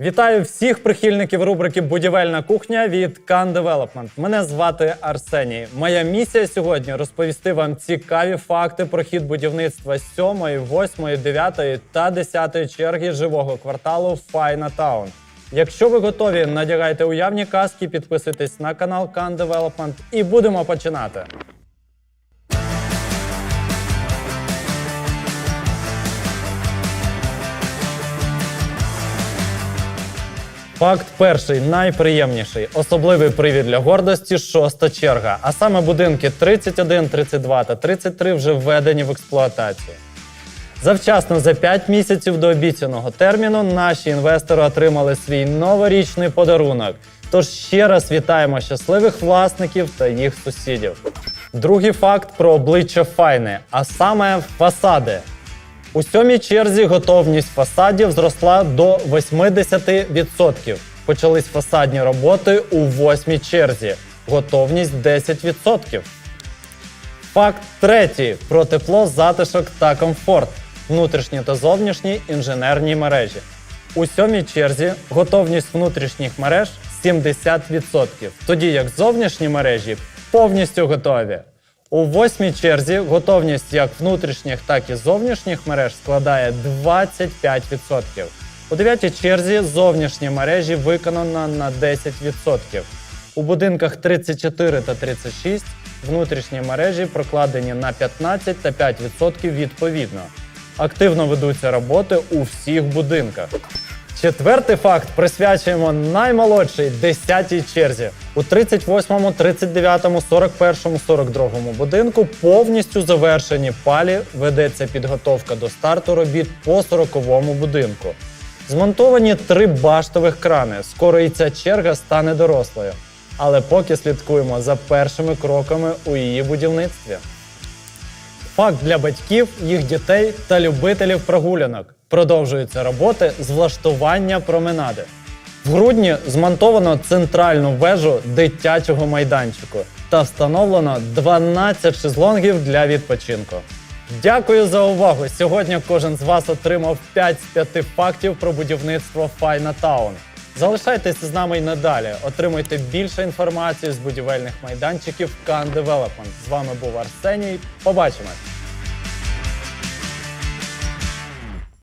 Вітаю всіх прихильників рубрики Будівельна кухня від Can Development. Мене звати Арсеній. Моя місія сьогодні розповісти вам цікаві факти про хід будівництва 7, 8, 9 та 10 черги живого кварталу Файна Таун. Якщо ви готові, надягайте уявні каски, підписуйтесь на канал Can Development і будемо починати. Факт перший, найприємніший. Особливий привід для гордості шоста черга. А саме будинки 31, 32 та 33 вже введені в експлуатацію. Завчасно за 5 місяців до обіцяного терміну наші інвестори отримали свій новорічний подарунок. Тож ще раз вітаємо щасливих власників та їх сусідів. Другий факт про обличчя файни, а саме фасади. У сьомій черзі готовність фасадів зросла до 80%. Почались фасадні роботи у восьмій черзі. Готовність 10%. Факт третій про тепло, затишок та комфорт. Внутрішні та зовнішні інженерні мережі. У сьомій черзі готовність внутрішніх мереж 70%, тоді як зовнішні мережі повністю готові. У восьмій черзі готовність як внутрішніх, так і зовнішніх мереж складає 25%. У дев'ятій черзі зовнішні мережі виконано на 10%. У будинках 34 та 36 внутрішні мережі прокладені на 15 та 5% відповідно. Активно ведуться роботи у всіх будинках. Четвертий факт присвячуємо наймолодшій 10-й черзі. У 38, 39, 41, 42 будинку повністю завершені палі ведеться підготовка до старту робіт по 40-му будинку. Змонтовані три баштових крани. Скоро і ця черга стане дорослою. Але поки слідкуємо за першими кроками у її будівництві. Факт для батьків, їх дітей та любителів прогулянок. Продовжуються роботи з влаштування променади. В грудні змонтовано центральну вежу дитячого майданчику та встановлено 12 шезлонгів для відпочинку. Дякую за увагу! Сьогодні кожен з вас отримав 5 з 5 фактів про будівництво Файна Таун. Залишайтеся з нами й надалі. Отримуйте більше інформації з будівельних майданчиків Can Development. З вами був Арсеній. Побачимось!